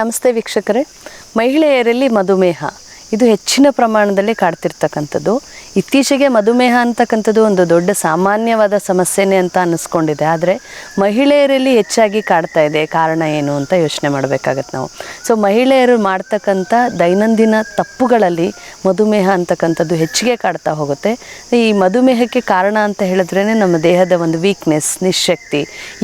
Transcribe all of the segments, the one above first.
ನಮಸ್ತೆ ವೀಕ್ಷಕರೇ. ಮಹಿಳೆಯರಲ್ಲಿ ಮಧುಮೇಹ. ಇದು ಹೆಚ್ಚಿನ ಪ್ರಮಾಣದಲ್ಲಿ ಕಾಡ್ತಿರ್ತಕ್ಕಂಥದ್ದು. ಇತ್ತೀಚೆಗೆ ಮಧುಮೇಹ ಅಂತಕ್ಕಂಥದ್ದು ಒಂದು ದೊಡ್ಡ ಸಾಮಾನ್ಯವಾದ ಸಮಸ್ಯೆನೇ ಅಂತ ಅನ್ನಿಸ್ಕೊಂಡಿದೆ. ಆದರೆ ಮಹಿಳೆಯರಲ್ಲಿ ಹೆಚ್ಚಾಗಿ ಕಾಡ್ತಾ ಇದೆ. ಕಾರಣ ಏನು ಅಂತ ಯೋಚನೆ ಮಾಡಬೇಕಾಗತ್ತೆ ನಾವು. ಸೊ ಮಹಿಳೆಯರು ಮಾಡ್ತಕ್ಕಂಥ ದೈನಂದಿನ ತಪ್ಪುಗಳಲ್ಲಿ ಮಧುಮೇಹ ಅಂತಕ್ಕಂಥದ್ದು ಹೆಚ್ಚಿಗೆ ಕಾಡ್ತಾ ಹೋಗುತ್ತೆ. ಈ ಮಧುಮೇಹಕ್ಕೆ ಕಾರಣ ಅಂತ ಹೇಳಿದ್ರೇ ನಮ್ಮ ದೇಹದ ಒಂದು ವೀಕ್ನೆಸ್ ನಿಶಕ್ತಿ.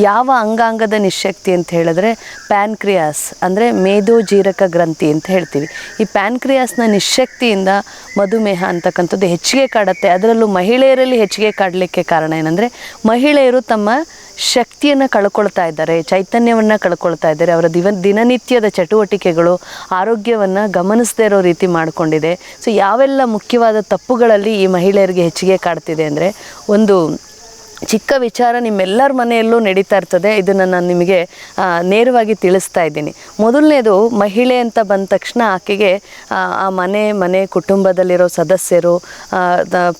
ಯಾವ ಅಂಗಾಂಗದ ನಿಶಕ್ತಿ ಅಂತ ಹೇಳಿದ್ರೆ ಪ್ಯಾನ್ಕ್ರಿಯಾಸ್, ಅಂದರೆ ಮೇದೋಜೀರಕ ಗ್ರಂಥಿ ಅಂತ ಹೇಳ್ತೀವಿ. ಈ ಪ್ಯಾನ್ಕ್ರಿಯಾಸ್ನ ನಿಶಕ್ತಿಯಿಂದ ಮಧುಮೇಹ ಅಂತಕ್ಕಂಥದ್ದು ಹೆಚ್ಚಿಗೆ ಕಾಡುತ್ತೆ. ಅದರಲ್ಲೂ ಮಹಿಳೆಯರಲ್ಲಿ ಹೆಚ್ಚಿಗೆ ಕಾಡಲಿಕ್ಕೆ ಕಾರಣ ಏನಂದರೆ, ಮಹಿಳೆಯರು ತಮ್ಮ ಶಕ್ತಿಯನ್ನು ಕಳ್ಕೊಳ್ತಾ ಇದ್ದಾರೆ, ಚೈತನ್ಯವನ್ನು ಕಳ್ಕೊಳ್ತಾ ಇದ್ದಾರೆ, ಅವರ ದಿವ, ದಿನನಿತ್ಯದ ಚಟುವಟಿಕೆಗಳು, ಆರೋಗ್ಯವನ್ನು ಗಮನಿಸದೇ ಇರೋ ರೀತಿ ಮಾಡಿಕೊಂಡಿದೆ. ಸೊ ಯಾವೆಲ್ಲ ಮುಖ್ಯವಾದ ತಪ್ಪುಗಳಲ್ಲಿ ಈ ಮಹಿಳೆಯರಿಗೆ ಹೆಚ್ಚಿಗೆ ಕಾಡ್ತಿದೆ ಅಂದರೆ, ಒಂದು ಚಿಕ್ಕ ವಿಚಾರ ನಿಮ್ಮೆಲ್ಲರ ಮನೆಯಲ್ಲೂ ನಡೀತಾ ಇರ್ತದೆ. ಇದನ್ನು ನಾನು ನಿಮಗೆ ನೇರವಾಗಿ ತಿಳಿಸ್ತಾ ಇದ್ದೀನಿ. ಮೊದಲನೇದು ಮಹಿಳೆ ಅಂತ ಬಂದ ತಕ್ಷಣ ಆಕೆಗೆ ಆ, ಮನೆ ಮನೆ ಕುಟುಂಬದಲ್ಲಿರೋ ಸದಸ್ಯರು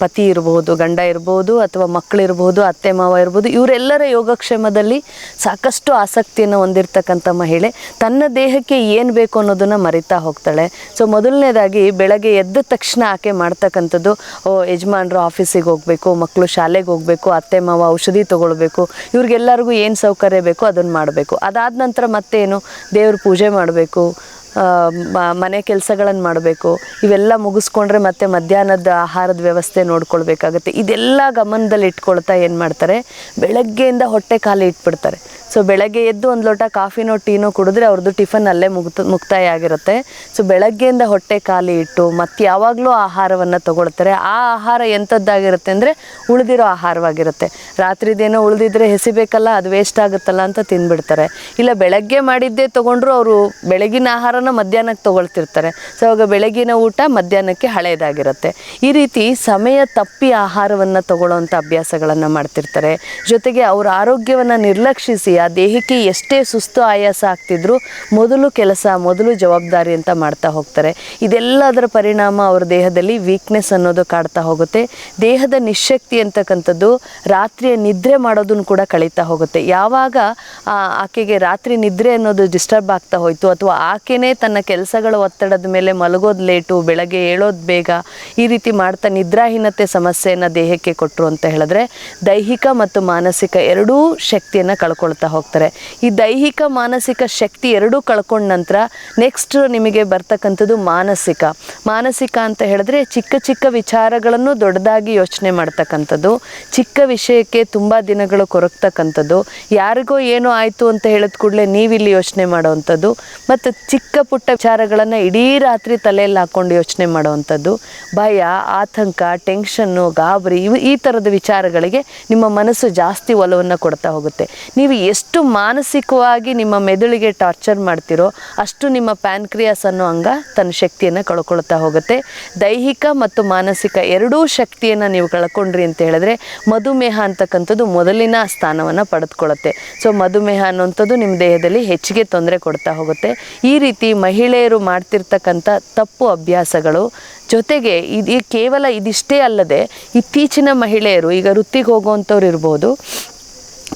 ಪತಿ ಇರ್ಬೋದು ಗಂಡ ಇರ್ಬೋದು ಅಥವಾ ಮಕ್ಕಳಿರ್ಬೋದು ಅತ್ತೆ ಮಾವ ಇರ್ಬೋದು ಇವರೆಲ್ಲರ ಯೋಗಕ್ಷೇಮದಲ್ಲಿ ಸಾಕಷ್ಟು ಆಸಕ್ತಿಯನ್ನು ಹೊಂದಿರತಕ್ಕಂಥ ಮಹಿಳೆ. ತನ್ನ ದೇಹಕ್ಕೆ ಏನು ಬೇಕು ಅನ್ನೋದನ್ನು ಮರಿತಾ ಹೋಗ್ತಾಳೆ. ಸೊ ಮೊದಲನೇದಾಗಿ ಬೆಳಗ್ಗೆ ಎದ್ದ ತಕ್ಷಣ ಆಕೆ ಮಾಡ್ತಕ್ಕಂಥದ್ದು ಓ ಯಜಮಾನ್ರು ಆಫೀಸಿಗೆ ಹೋಗಬೇಕು ಮಕ್ಕಳು ಶಾಲೆಗೆ ಹೋಗಬೇಕು ಅತ್ತೆ ಮಾವ ಔಷಧಿ ತೊಗೊಳ್ಬೇಕು, ಇವ್ರಿಗೆಲ್ಲರಿಗೂ ಏನು ಸೌಕರ್ಯ ಬೇಕೋ ಅದನ್ನು ಮಾಡಬೇಕು. ಅದಾದ ನಂತರ ಮತ್ತೇನು? ದೇವ್ರ ಪೂಜೆ ಮಾಡಬೇಕು ಮನೆ ಕೆಲಸಗಳನ್ನು ಮಾಡಬೇಕು. ಇವೆಲ್ಲ ಮುಗಿಸ್ಕೊಂಡ್ರೆ ಮತ್ತೆ ಮಧ್ಯಾಹ್ನದ ಆಹಾರದ ವ್ಯವಸ್ಥೆ ನೋಡ್ಕೊಳ್ಬೇಕಾಗತ್ತೆ. ಇದೆಲ್ಲ ಗಮನದಲ್ಲಿ ಇಟ್ಕೊಳ್ತಾ ಏನು ಮಾಡ್ತಾರೆ? ಬೆಳಗ್ಗೆಯಿಂದ ಹೊಟ್ಟೆ ಖಾಲಿ ಇಟ್ಬಿಡ್ತಾರೆ. ಸೊ ಬೆಳಗ್ಗೆ ಎದ್ದು ಒಂದು ಲೋಟ ಕಾಫಿನೋ, ಟೀನೋ ಕುಡಿದ್ರೆ ಅವ್ರದ್ದು ಟಿಫನ್ ಅಲ್ಲೇ ಮುಗ್ತ ಮುಕ್ತಾಯ ಆಗಿರುತ್ತೆ ಸೊ ಬೆಳಗ್ಗೆಯಿಂದ ಹೊಟ್ಟೆ ಖಾಲಿ ಇಟ್ಟು ಮತ್ತೆ ಯಾವಾಗಲೂ ಆಹಾರವನ್ನು ತಗೊಳ್ತಾರೆ. ಆ ಆಹಾರ ಎಂಥದ್ದಾಗಿರುತ್ತೆ ಅಂದರೆ ಉಳಿದಿರೋ ಆಹಾರವಾಗಿರುತ್ತೆ. ರಾತ್ರಿದೇನೋ ಉಳಿದಿದ್ರೆ ಹೆಸಿಬೇಕಲ್ಲ, ಅದು ವೇಸ್ಟ್ ಆಗುತ್ತಲ್ಲ ಅಂತ ತಿಂದ್ಬಿಡ್ತಾರೆ ಇಲ್ಲ, ಬೆಳಗ್ಗೆ ಮಾಡಿದ್ದೇ ತೊಗೊಂಡ್ರು ಅವರು ಬೆಳಗಿನ ಆಹಾರನ ಮಧ್ಯಾಹ್ನಕ್ಕೆ ತೊಗೊಳ್ತಿರ್ತಾರೆ. ಸೊ ಅವಾಗ ಬೆಳಗಿನ ಊಟ ಮಧ್ಯಾಹ್ನಕ್ಕೆ ಹಳೇದಾಗಿರುತ್ತೆ. ಈ ರೀತಿ ಸಮಯ ತಪ್ಪಿ ಆಹಾರವನ್ನು ತಗೊಳ್ಳೋವಂಥ ಅಭ್ಯಾಸಗಳನ್ನು ಮಾಡ್ತಿರ್ತಾರೆ. ಜೊತೆಗೆ ಅವರ ಆರೋಗ್ಯವನ್ನು ನಿರ್ಲಕ್ಷಿಸಿ, ಆ ದೇಹಕ್ಕೆ ಎಷ್ಟೇ ಸುಸ್ತು ಆಯಾಸ ಆಗ್ತಿದ್ರು ಮೊದಲು ಕೆಲಸ, ಮೊದಲು ಜವಾಬ್ದಾರಿ ಅಂತ ಮಾಡ್ತಾ ಹೋಗ್ತಾರೆ. ಇದೆಲ್ಲದರ ಪರಿಣಾಮ ಅವ್ರ ದೇಹದಲ್ಲಿ ವೀಕ್ನೆಸ್ ಅನ್ನೋದು ಕಾಡ್ತಾ ಹೋಗುತ್ತೆ. ದೇಹದ ನಿಶಕ್ತಿ ಅಂತಕ್ಕಂಥದ್ದು ರಾತ್ರಿಯ ನಿದ್ರೆ ಮಾಡೋದನ್ನು ಕೂಡ ಕಳೀತಾ ಹೋಗುತ್ತೆ. ಯಾವಾಗ ಆಕೆಗೆ ರಾತ್ರಿ ನಿದ್ರೆ ಅನ್ನೋದು ಡಿಸ್ಟರ್ಬ್ ಆಗ್ತಾ ಹೋಯಿತು, ಅಥವಾ ಆಕೆನೇ ತನ್ನ ಕೆಲಸಗಳ ಒತ್ತಡದ ಮೇಲೆ ಮಲಗೋದು ಲೇಟು, ಬೆಳಗ್ಗೆ ಏಳೋದು ಬೇಗ ಈ ರೀತಿ ಮಾಡ್ತಾ ನಿದ್ರಾಹೀನತೆ ಸಮಸ್ಯೆಯನ್ನು ದೇಹಕ್ಕೆ ಕೊಟ್ಟರು ಅಂತ ಹೇಳಿದ್ರೆ ದೈಹಿಕ ಮತ್ತು ಮಾನಸಿಕ ಎರಡೂ ಶಕ್ತಿಯನ್ನು ಕಳ್ಕೊಳ್ತಾ ಹೋಗ್ತಾರೆ. ಈ ದೈಹಿಕ, ಮಾನಸಿಕ ಶಕ್ತಿ ಎರಡೂ ಕಳ್ಕೊಂಡ ನಂತರ ನೆಕ್ಸ್ಟ್ ನಿಮಗೆ ಬರ್ತಕ್ಕಂಥದ್ದು ಮಾನಸಿಕ. ಮಾನಸಿಕ ಅಂತ ಹೇಳಿದ್ರೆ ಚಿಕ್ಕ ಚಿಕ್ಕ ವಿಚಾರಗಳನ್ನು ದೊಡ್ಡದಾಗಿ ಯೋಚನೆ ಮಾಡ್ತಕ್ಕಂಥದ್ದು, ಚಿಕ್ಕ ವಿಷಯಕ್ಕೆ ತುಂಬ ದಿನಗಳು ಕೊರಗ್ತಕ್ಕಂಥದ್ದು, ಯಾರಿಗೋ ಏನೋ ಆಯಿತು ಅಂತ ಹೇಳಿದ ಕೂಡಲೇ ನೀವಿಲ್ಲಿ ಯೋಚನೆ ಮಾಡುವಂಥದ್ದು ಮತ್ತು ಚಿಕ್ಕ ಪುಟ್ಟ ವಿಚಾರಗಳನ್ನು ಇಡೀ ರಾತ್ರಿ ತಲೆಯಲ್ಲಿ ಹಾಕ್ಕೊಂಡು ಯೋಚನೆ ಮಾಡುವಂಥದ್ದು. ಭಯ, ಆತಂಕ ಟೆನ್ಷನ್ನು ಗಾಬರಿ ಇವು ಈ ಥರದ ವಿಚಾರಗಳಿಗೆ ನಿಮ್ಮ ಮನಸ್ಸು ಜಾಸ್ತಿ ಒಲವನ್ನು ಕೊಡ್ತಾ ಹೋಗುತ್ತೆ. ನೀವು ಎಷ್ಟು ಮಾನಸಿಕವಾಗಿ ನಿಮ್ಮ ಮೆದುಳಿಗೆ ಟಾರ್ಚರ್ ಮಾಡ್ತಿರೋ ಅಷ್ಟು ನಿಮ್ಮ ಪ್ಯಾನ್ಕ್ರಿಯಾಸ್ ಅನ್ನೋ ಅಂಗ ತನ್ನ ಶಕ್ತಿಯನ್ನು ಕಳ್ಕೊಳ್ತಾ ಹೋಗುತ್ತೆ. ದೈಹಿಕ ಮತ್ತು ಮಾನಸಿಕ ಎರಡೂ ಶಕ್ತಿಯನ್ನು ನೀವು ಕಳ್ಕೊಂಡ್ರಿ ಅಂತ ಹೇಳಿದ್ರೆ ಮಧುಮೇಹ ಅಂತಕ್ಕಂಥದ್ದು ಮೊದಲಿನ ಸ್ಥಾನವನ್ನು ಪಡೆದುಕೊಳ್ಳುತ್ತೆ. ಸೊ ಮಧುಮೇಹ ಅನ್ನುವಂಥದ್ದು ನಿಮ್ಮ ದೇಹದಲ್ಲಿ ಹೆಚ್ಚಿಗೆ ತೊಂದರೆ ಕೊಡ್ತಾ ಹೋಗುತ್ತೆ. ಈ ರೀತಿ ಮಹಿಳೆಯರು ಮಾಡ್ತಿರ್ತಕ್ಕಂಥ ತಪ್ಪು ಅಭ್ಯಾಸಗಳು. ಜೊತೆಗೆ ಇದು ಕೇವಲ ಇದಿಷ್ಟೇ ಅಲ್ಲದೆ ಇತ್ತೀಚಿನ ಮಹಿಳೆಯರು, ಈಗ ವೃತ್ತಿಗೆ ಹೋಗುವಂಥವ್ರು ಇರ್ಬೋದು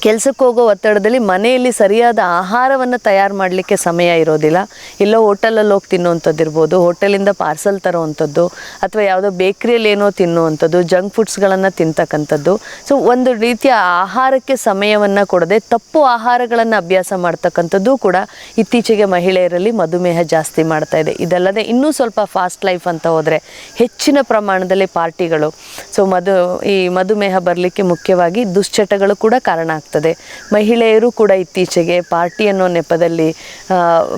ಕೆಲಸಕ್ಕೆ ಹೋಗೋ ಒತ್ತಡದಲ್ಲಿ ಮನೆಯಲ್ಲಿ ಸರಿಯಾದ ಆಹಾರವನ್ನು ತಯಾರು ಮಾಡಲಿಕ್ಕೆ ಸಮಯ ಇರೋದಿಲ್ಲ. ಎಲ್ಲೋ ಹೋಟೆಲಲ್ಲಿ ಹೋಗಿ ತಿನ್ನುವಂಥದ್ದು ಇರ್ಬೋದು, ಹೋಟೆಲಿಂದ ಪಾರ್ಸಲ್ ತರೋವಂಥದ್ದು, ಅಥವಾ ಯಾವುದೋ ಬೇಕ್ರಿಯಲ್ಲಿ ಏನೋ ತಿನ್ನುವಂಥದ್ದು, ಜಂಕ್ ಫುಡ್ಸ್ಗಳನ್ನು ತಿಂತಕ್ಕಂಥದ್ದು. ಸೊ ಒಂದು ರೀತಿಯ ಆಹಾರಕ್ಕೆ ಸಮಯವನ್ನು ಕೊಡದೆ ತಪ್ಪು ಆಹಾರಗಳನ್ನು ಅಭ್ಯಾಸ ಮಾಡ್ತಕ್ಕಂಥದ್ದು ಕೂಡ ಇತ್ತೀಚೆಗೆ ಮಹಿಳೆಯರಲ್ಲಿ ಮಧುಮೇಹ ಜಾಸ್ತಿ ಮಾಡ್ತಾ ಇದೆ. ಇದಲ್ಲದೆ ಇನ್ನೂ ಸ್ವಲ್ಪ ಫಾಸ್ಟ್ ಲೈಫ್ ಅಂತ ಹೋದರೆ ಹೆಚ್ಚಿನ ಪ್ರಮಾಣದಲ್ಲಿ ಪಾರ್ಟಿಗಳು. ಸೊ ಮಧು, ಈ ಮಧುಮೇಹ ಬರಲಿಕ್ಕೆ ಮುಖ್ಯವಾಗಿ ದುಶ್ಚಟಗಳು ಕೂಡ ಕಾರಣ ಆಗ್ತದೆ. ಮಹಿಳೆಯರು ಕೂಡ ಇತ್ತೀಚೆಗೆ ಪಾರ್ಟಿ ಅನ್ನೋ ನೆಪದಲ್ಲಿ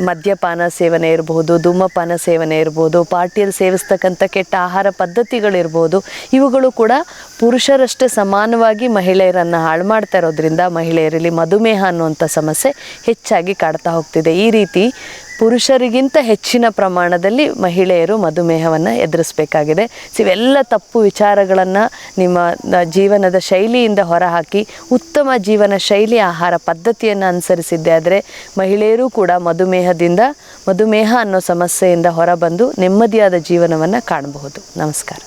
ಮದ್ಯಪಾನ ಸೇವನೆ ಇರಬಹುದು ಧೂಮಪಾನ ಸೇವನೆ ಇರ್ಬೋದು, ಪಾರ್ಟಿಯಲ್ಲಿ ಸೇವಿಸ್ತಕ್ಕಂಥ ಕೆಟ್ಟ ಆಹಾರ ಪದ್ಧತಿಗಳಿರ್ಬೋದು, ಇವುಗಳು ಕೂಡ ಪುರುಷರಷ್ಟೇ ಸಮಾನವಾಗಿ ಮಹಿಳೆಯರನ್ನು ಹಾಳು ಮಾಡ್ತಾ ಇರೋದ್ರಿಂದ ಮಹಿಳೆಯರಲ್ಲಿ ಮಧುಮೇಹ ಅನ್ನುವಂಥ ಸಮಸ್ಯೆ ಹೆಚ್ಚಾಗಿ ಕಾಡ್ತಾ ಹೋಗ್ತಿದೆ. ಈ ರೀತಿ ಪುರುಷರಿಗಿಂತ ಹೆಚ್ಚಿನ ಪ್ರಮಾಣದಲ್ಲಿ ಮಹಿಳೆಯರು ಮಧುಮೇಹವನ್ನು ಎದುರಿಸಬೇಕಾಗಿದೆ. ಸೊ ಇವೆಲ್ಲ ತಪ್ಪು ವಿಚಾರಗಳನ್ನು ನಿಮ್ಮ ಜೀವನದ ಶೈಲಿಯಿಂದ ಹೊರಹಾಕಿ ಉತ್ತಮ ಜೀವನ ಶೈಲಿ ಆಹಾರ ಪದ್ಧತಿಯನ್ನು ಅನುಸರಿಸಿದ್ದೆ ಆದರೆ ಮಹಿಳೆಯರು ಕೂಡ ಮಧುಮೇಹದಿಂದ, ಮಧುಮೇಹ ಅನ್ನೋ ಸಮಸ್ಯೆಯಿಂದ ಹೊರಬಂದು ನೆಮ್ಮದಿಯಾದ ಜೀವನವನ್ನು ಕಾಣಬಹುದು. ನಮಸ್ಕಾರ.